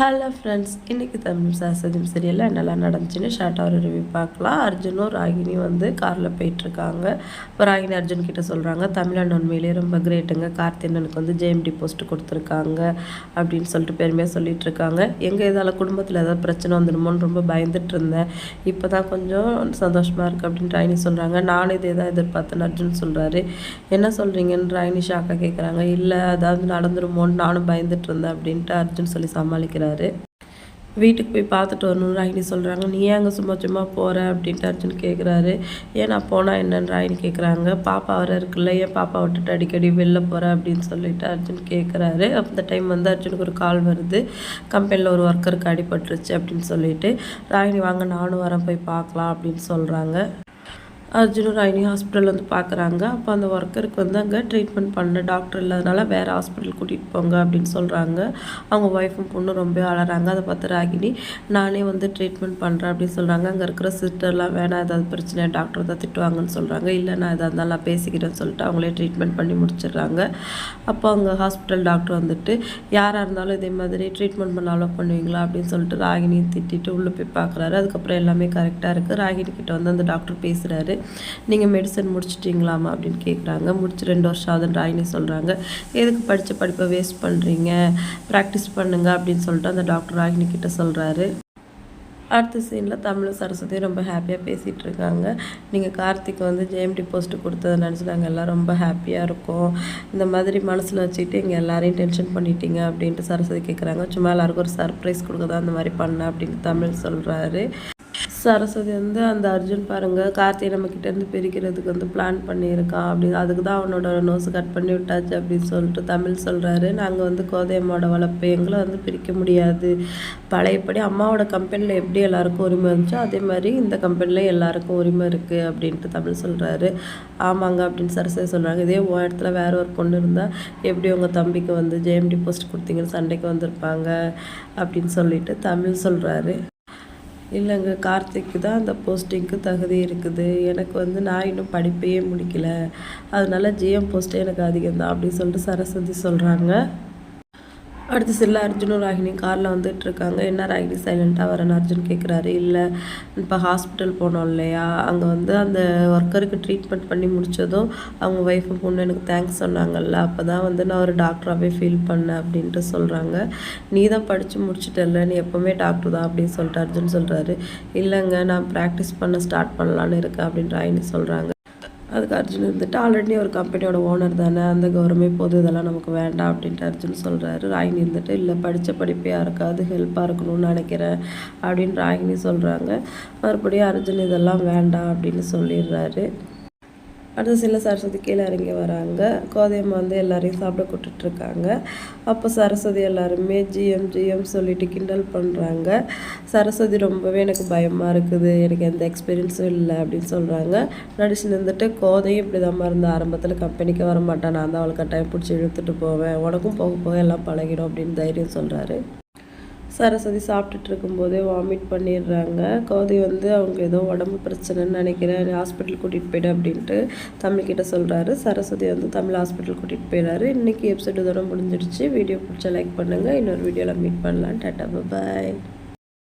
Hello friends இன்றைக்கி தமிழ் சாசதியும் சரியெல்லாம் என்னெல்லாம் நடந்துச்சுன்னு ஷார்ட்டாக ஒரு ரிவ்யூ பார்க்கலாம். அர்ஜுனும் ராகினியும் வந்து காரில் போயிட்டுருக்காங்க. இப்போ ராகினி அர்ஜுன் கிட்ட சொல்கிறாங்க தமிழன் உண்மையிலே ரொம்ப கிரேட்டுங்க கார்த்தியனனுக்கு வந்து ஜேஎம்டி போஸ்ட் கொடுத்துருக்காங்க அப்படின்னு சொல்லிட்டு பெருமையாக சொல்லிட்டு இருக்காங்க எங்கள் இதால் குடும்பத்தில் ஏதாவது பிரச்சனை வந்துடுமோன்னு ரொம்ப பயந்துட்டு இருந்தேன். இப்போ தான் கொஞ்சம் சந்தோஷமாக இருக்குது அப்படின்னு ராகினி சொல்கிறாங்க நானும் இதே தான் எதிர்பார்த்தேன் அர்ஜுன் சொல்கிறாரு என்ன சொல்கிறீங்கன்னு ராகினி ஷாக்காக கேட்குறாங்க இல்லை அதாவது நடந்துருமோன்னு நானும் பயந்துட்டு இருந்தேன் அப்படின்ட்டு அர்ஜுன் சொல்லி சமாளிக்கிறேன் சொல்கிறாரு வீட்டுக்கு போய் பார்த்துட்டு வரணும்னு ராகினி சொல்கிறாங்க நீ ஏன் அங்கே சும்மா சும்மா போகிற அப்படின்ட்டு அர்ஜுன் கேட்குறாரு ஏன் நான் போனால் என்னன்னு? ராகினி கேட்குறாங்க பாப்பா வர இருக்குல்ல. ஏன் பாப்பா விட்டுட்டு அடிக்கடி வெளில போகிற அப்படின்னு சொல்லிட்டு அர்ஜுன் கேட்குறாரு அந்த டைம் வந்து அர்ஜுனுக்கு ஒரு கால் வருது. கம்பெனியில் ஒரு ஒர்க்கருக்கு அடிபட்டுருச்சு அப்படின்னு சொல்லிட்டு. ராகினி வாங்க நானும் வரேன். போய் பார்க்கலாம் அப்படின்னு சொல்கிறாங்க அர்ஜுனும் ஐனி ஹாஸ்பிட்டல் வந்து பார்க்குறாங்க அப்போ அந்த ஒர்க்கருக்கு வந்து அங்கே ட்ரீட்மெண்ட் பண்ண டாக்டர் இல்லாதனால வேறு ஹாஸ்பிட்டல் கூட்டிகிட்டு போங்க அப்படின்னு சொல்கிறாங்க அவங்க ஒய்ஃபும் பொண்ணும் ரொம்ப அழகிறாங்க அதை பார்த்து ராகினி நானே வந்து ட்ரீட்மெண்ட் பண்ணுறேன் அப்படின்னு சொல்கிறாங்க அங்கே இருக்கிற சிஸ்டர்லாம் வேணாம் ஏதாவது பிரச்சனை டாக்டர் தான் திட்டுவாங்கன்னு சொல்கிறாங்க இல்லை நான் எதாக இருந்தாலும் நான் பேசிக்கிறேன்னு சொல்லிட்டு அவங்களே ட்ரீட்மெண்ட் பண்ணி முடிச்சிடுறாங்க. அப்போ அங்கே ஹாஸ்பிட்டல் டாக்டர் வந்துட்டு யாராக இருந்தாலும் இதே மாதிரி ட்ரீட்மெண்ட் பண்ண அலோவ் பண்ணுவீங்களா? அப்படின்னு சொல்லிட்டு ராகினியை திட்டிட்டு உள்ளே போய் பார்க்குறாரு அதுக்கப்புறம் எல்லாமே கரெக்டாக இருக்குது ராகினி கிட்ட வந்து அந்த டாக்டர் பேசுகிறாரு நீங்கள் மெடிசன் முடிச்சிட்டிங்களாமா அப்படின்னு கேட்குறாங்க முடிச்சு ரெண்டு வருஷம் ஆகுதுன்னு ராயினி சொல்கிறாங்க எதுக்கு படித்த படிப்பை வேஸ்ட் பண்ணுறீங்க ப்ராக்டிஸ் பண்ணுங்க அப்படின்னு சொல்லிட்டு அந்த டாக்டர் ராகினி கிட்ட சொல்கிறாரு அடுத்த சீனில் தமிழ் சரஸ்வதி ரொம்ப ஹாப்பியாக பேசிகிட்டு இருக்காங்க. நீங்கள் கார்த்திக் வந்து ஜேஎம்டி போஸ்ட் கொடுத்ததை நினச்சி நாங்கள் எல்லாம் ரொம்ப ஹாப்பியாக இருக்கோம். இந்த மாதிரி மனசில் வச்சுக்கிட்டு இங்கே எல்லாரையும் டென்ஷன் பண்ணிட்டீங்க அப்படின்ட்டு சரஸ்வதி கேட்குறாங்க சும்மா எல்லாருக்கும் ஒரு சர்ப்ரைஸ் கொடுக்க தான் அந்த மாதிரி பண்ணேன் அப்படின்ட்டு தமிழ் சொல்கிறாரு சரஸ்வதி வந்து அந்த அர்ஜுன் பாருங்கள் கார்த்திகை நம்ம கிட்டேருந்து பிரிக்கிறதுக்கு வந்து பிளான் பண்ணியிருக்கான் அப்படி அதுக்கு தான் அவனோட நோஸ் கட் பண்ணி விட்டாச்சு அப்படின்னு சொல்லிட்டு தமிழ் சொல்கிறாரு நாங்கள் வந்து கோதையம்மாவோட வளர்ப்பு எங்களை வந்து பிரிக்க முடியாது. பழையபடி அம்மாவோட கம்பெனியில் எப்படி எல்லாருக்கும் உரிமை இருந்துச்சோ அதே மாதிரி இந்த கம்பெனியில் எல்லாருக்கும் உரிமை இருக்குது அப்படின்ட்டு தமிழ் சொல்கிறாரு ஆமாங்க அப்படின்னு சரஸ்வதி சொல்கிறாங்க இதே உன் இடத்துல வேற ஒரு பொண்ணு இருந்தால் எப்படி உங்கள் தம்பிக்கு வந்து ஜேஎம்டி போஸ்ட் கொடுத்தீங்கன்னு சண்டைக்கு வந்திருப்பாங்க அப்படின்னு சொல்லிட்டு தமிழ் சொல்கிறாரு இல்லைங்க கார்த்திக்கு தான் அந்த போஸ்டிங்க்கு தகுதி இருக்குது. எனக்கு வந்து நான் இன்னும் படிப்பையே முடிக்கல. அதனால ஜிஎம் போஸ்ட்டே எனக்கு அதிகம் தான் அப்படின்னு சொல்லிட்டு சரஸ்வதி சொல்கிறாங்க அடுத்து சில அர்ஜுனும் ராகினி காரில் வந்துட்டு இருக்காங்க. என்ன ராகினி சைலண்ட்டாக வரேன்னு அர்ஜுன் கேட்குறாரு இல்லை இப்போ ஹாஸ்பிட்டல் போனோம் இல்லையா? அங்கே வந்து அந்த ஒர்க்கருக்கு ட்ரீட்மெண்ட் பண்ணி முடித்ததும் அவங்க ஒய்ஃபு பொண்ணு எனக்கு தேங்க்ஸ் சொன்னாங்கல்ல. அப்போ தான் வந்து நான் ஒரு டாக்டராகவே ஃபீல் பண்ணேன் அப்படின்ட்டு சொல்கிறாங்க நீ தான் படித்து முடிச்சிட்டல நீ எப்போவுமே டாக்டர் தான் அப்படின்னு சொல்லிட்டு அர்ஜுன் சொல்கிறாரு இல்லைங்க நான் ப்ராக்டிஸ் பண்ண ஸ்டார்ட் பண்ணலான்னு இருக்கேன் அப்படின்னு ராகினி சொல்கிறாங்க அதுக்கு அர்ஜுன் இருந்துட்டு ஆல்ரெடி ஒரு கம்பெனியோட ஓனர் தானே அந்த கௌரவமே போது இதெல்லாம் நமக்கு வேண்டாம் அப்படின்ட்டு அர்ஜுன் சொல்கிறாரு ராகினி இருந்துட்டு இல்லை படித்த படிப்பையாக யாருக்காவது ஹெல்ப்பாக இருக்கணும்னு நினைக்கிறேன் அப்படின்னு ராகினி சொல்கிறாங்க மறுபடியும் அர்ஜுன் இதெல்லாம் வேண்டாம் அப்படின்னு சொல்லிடுறாரு. அடுத்து சில சரஸ்வதி கீழே இறங்கி வராங்க. கோதையம்மா வந்து எல்லாரையும் சாப்பிட கூப்பிட்டுட்ருக்காங்க அப்போ சரஸ்வதி எல்லாருமே ஜிஎம் ஜிஎம் சொல்லிட்டு கிண்டல் பண்ணுறாங்க சரஸ்வதி ரொம்பவே எனக்கு பயமாக இருக்குது. எனக்கு எந்த எக்ஸ்பீரியன்ஸும் இல்லை அப்படின்னு சொல்கிறாங்க நடிச்சு நின்றுட்டு கோதையும் இப்படி தான் இருந்த ஆரம்பத்தில் கம்பெனிக்கு வர மாட்டேன் நான் தான் அவளுக்கு கட்டாயம் பிடிச்சி இழுத்துட்டு போவேன். உனக்கும் போக போக எல்லாம் பழகிடும் அப்படின்னு தைரியம் சொல்கிறாரு சரஸ்வதி சாப்பிட்டுட்டு இருக்கும்போதே வாமிட் பண்ணிடுறாங்க. கோதை வந்து அவங்க ஏதோ உடம்பு பிரச்சனைன்னு நினைக்கிறேன். ஹாஸ்பிட்டல் கூட்டிகிட்டு போய்டு அப்படின்ட்டு தமிழ்கிட்ட சொல்கிறாரு சரஸ்வதி வந்து தமிழ் ஹாஸ்பிட்டல் கூட்டிகிட்டு போயிடுறாரு இன்றைக்கி எபிசோட் இதோட முடிஞ்சிடுச்சு. வீடியோ பிடிச்சா லைக் பண்ணுங்கள் இன்னொரு வீடியோவில் மீட் பண்ணலாம். டாட்டா பாய்